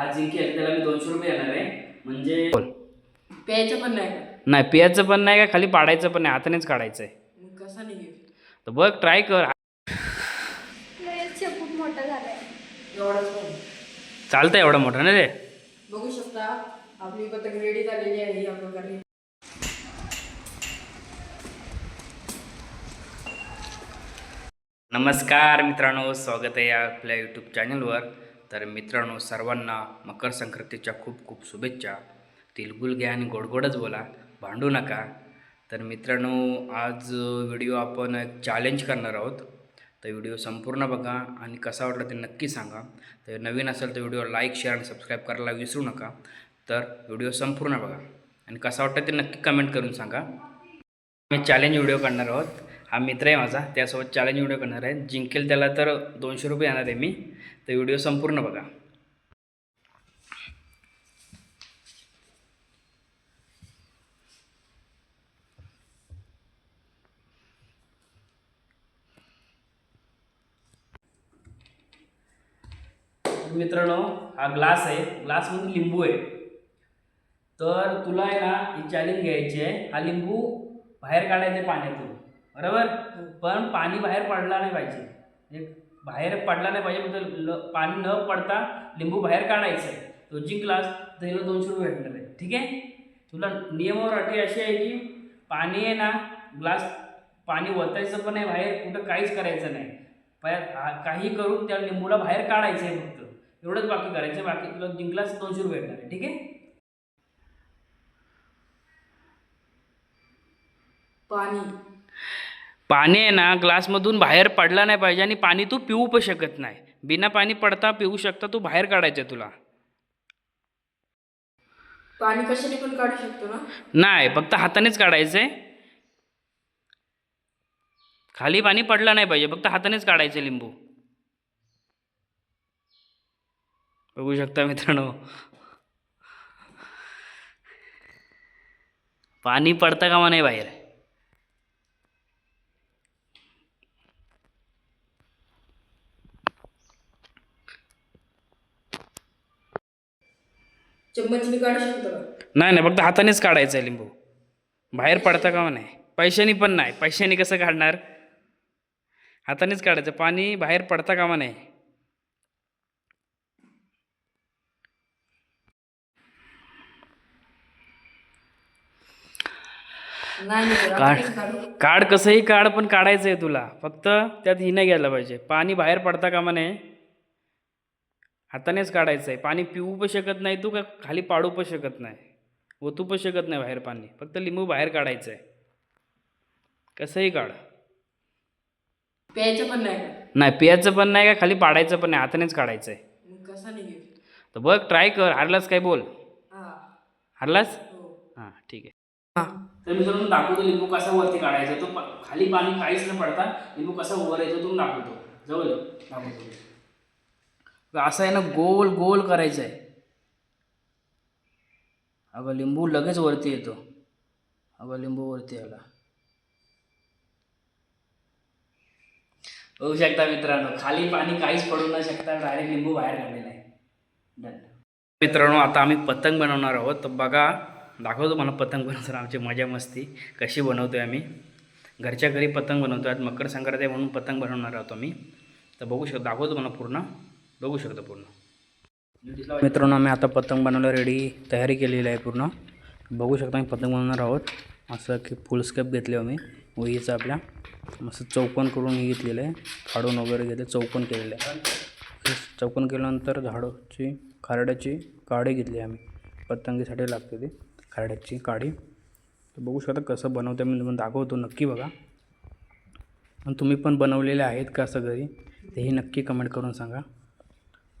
हा जिंकेल त्याला मी दोनशे रुपये येणार आहे. म्हणजे प्यायचं पण नाही का? नाही पियाचं पण नाही का खाली पाडायचं पण नाही हातानेच काढायचं आहे मग कसा निघेल तर बघ ट्राय कर. शेपूट मोठा झालाय. एवढाच पण चालतं एवढं मोठं ना रे? बघू शकता. आपली पतंग रेडी झालेली आहे या प्रकारे नमस्कार मित्रांनो स्वागत आहे आपल्या यूट्यूब चॅनलवर तर मित्रांनो सर्वांना मकर संक्रांतीच्या खूप खूप शुभेच्छा. तिलगुल घ्या आणि गोडगोडच बोला भांडू नका. तर मित्रांनो आज व्हिडिओ आपण एक चॅलेंज करणार आहोत. तर व्हिडिओ संपूर्ण बघा आणि कसा वाटला ते नक्की सांगा. तर नवीन असेल तर व्हिडिओ लाईक शेअर आणि सबस्क्राईब करायला विसरू नका. तर व्हिडिओ संपूर्ण बघा आणि कसा वाटतं ते नक्की कमेंट करून सांगा. मी चॅलेंज व्हिडिओ करणार आहोत. हा मित्र आहे माझा त्यासोबत चॅलेंज व्हिडिओ करणार आहे. जिंकेल त्याला तर दोनशे रुपये येणार आहे मी. तर व्हिडिओ संपूर्ण बघा. मित्रांनो हा ग्लास आहे. ग्लासमध्ये लिंबू आहे. तर तुला आहे ना ही चॅलेंज घ्यायची आहे. हा लिंबू बाहेर काढायचा पाण्यातून. बरोबर? पण पाणी बाहेर पडला नाही पाहिजे. म्हणजे बाहेर पडला नाही पाहिजे म्हणजे ल पाणी न पडता लिंबू बाहेर काढायचं. आहे तो जिंकलास तर हिला दोनशे रुपये भेटणार आहे. ठीक आहे? तुला नियमावर अटी अशी आहे की पाणी आहे ना ग्लास पाणी ओतायचं पण आहे बाहेर कुठं काहीच करायचं नाही. हा- काही करून त्या लिंबूला बाहेर काढायचं आहे फक्त. एवढंच बाकी करायचं बाकी तुला जिंकलास दोनशे रुपये भेटणार आहे. ठीक आहे? पाणी. पाणी आहे ना ग्लासमधून बाहेर पडला नाही पाहिजे आणि पाणी तू पिऊ पण शकत नाही. बिना पाणी पडता पिऊ शकता तू बाहेर काढायचं आहे तुला. पाणी कशाने पण काढू शकतो ना? नाही फक्त हातानेच काढायचं आहे खाली पाणी पडलं नाही पाहिजे फक्त हातानेच काढायचं लिंबू. बघू शकता मित्रांनो. पाणी पडतं कामा नाही बाहेर. चम्मचने काढू शकतो का? नाही नाही फक्त हातानेच काढायचं आहे लिंबू. बाहेर पडता का नाही पैशानी पण नाही. पैशानी कसं काढणार? हातानेच काढायचं. पाणी बाहेर पडता कामा नाही. काढ. काढू. काढ कसंही काढ पण काढायचं आहे तुला. फक्त त्यात ही नाही घ्यायला पाहिजे. पाणी बाहेर पडता कामा नाही हातानेच काढायचं आहे पाणी पिऊ पण शकत नाही तू का खाली पाडू पण शकत नाही? ओतू पण शकत नाही बाहेर पाणी. फक्त लिंबू बाहेर काढायचं आहे कसंही काढ. प्यायचं पण नाही का? नाही पियाचं पण नाही का? खाली पाडायचं पण नाही. हातानेच काढायचं आहे कसा निघेल? तर बघ ट्राय कर. हारलास काय बोल? हारलास? हो. हां ठीक आहे. हा. तर मी तुला दाखवतो लिंबू कसा वरती काढायचा. तो प- खाली पाणी काहीच न पडता लिंबू कसा वर येतो तो दाखवतो. जवळ ये, दाखवतो. असं आहे ना गोल गोल करायचं आहे. अगं लिंबू लगेच वरती येतो. अगं लिंबू वरती आला. होऊ शकता मित्रांनो खाली पाणी काहीच पडू न शकता डायरेक्ट लिंबू बाहेर काढलेला आहे. डन मित्रांनो आता आम्ही पतंग बनवणार आहोत. तर बघा दाखवतो मला पतंग बनवताना आमची मजा मस्ती कशी बनवतो आहे आम्ही. घरच्या घरी पतंग बनवतो आहे मकर संक्रांती म्हणून पतंग बनवणार आहोत आम्ही. तर बघू शकतो दाखवतो मला पूर्ण. बघू शकतो पूर्ण. मित्रांनो आम्ही आता पतंग बनवायला रेडी तयारी केलेली आहे पूर्ण. बघू शकता आम्ही पतंग बनवणार आहोत. असं की फुल स्केप घेतले आम्ही. वहीचं आपल्या. मस्त चौकोन करून हे घेतलेलं आहे. फाडून वगैरे घेतले चौकोन केलेलं आहे. हे चौकोन केल्यानंतर झाडाची खारड्याची काडी घेतली आम्ही. पतंगीसाठी लागते ती खारड्याची काडी. तर बघू शकता कसं बनवते मी तुम्हाला दाखवतो नक्की बघा. आणि तुम्ही पण बनवलेले आहेत का असं घरी तेही नक्की कमेंट करून सांगा.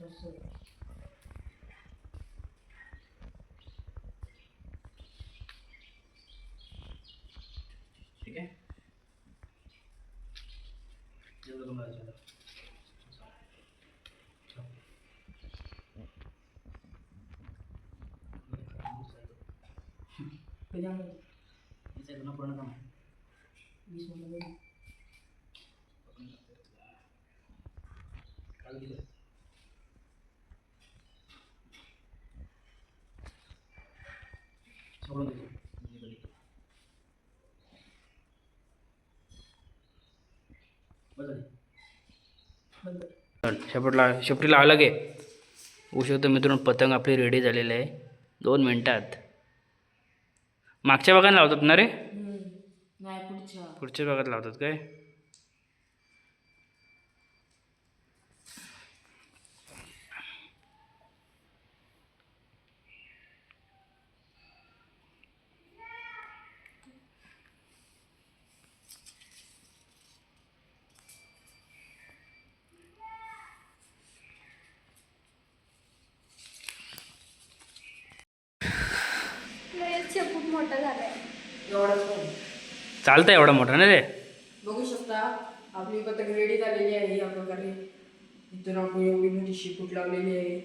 आपण. डन झाली दुसरी काडी ठीक आहे एवढं कमी झालं. त्याच्यामुळे याचं लग्न पूर्ण काम आहे. वीस मिनिटं काल दिलं. सोडून. बंद शेपटला शेपटीला आलं गे होऊ शकतो मित्रांनो पतंग आपली रेडी झालेली आहे. दोन मिनटात. मागच्या भागात लावतात ना रे? पुढच्या भागात लावतात काय खूप मोठा झालाय. एवढाच चालतं एवढा मोठा ना रे. बघू शकता. आपली पतंग रेडी झालेली आहे या प्रकारे. इथून आपण एवढी मोठी शिपूट लावलेली आहे.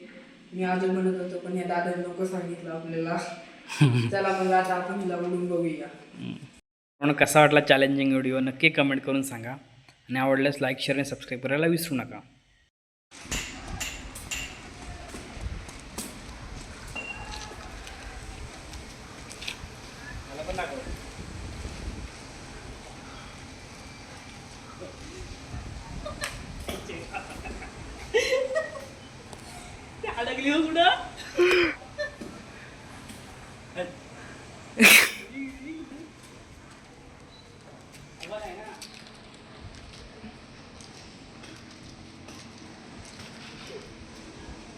मी अजून म्हणत होतो पण या दादा नको सांगितलं आपल्याला. चला मग आता आपण हिला उडून बघूया. म्हणून कसा वाटला चॅलेंजिंग व्हिडिओ नक्की कमेंट करून सांगा. आणि आवडल्यास लाईक शेअर आणि सबस्क्राईब करायला विसरू नका. अडकली हो कुठं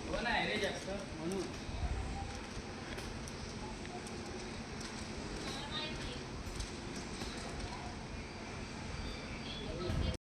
हो नाही रे जास्त म्हणून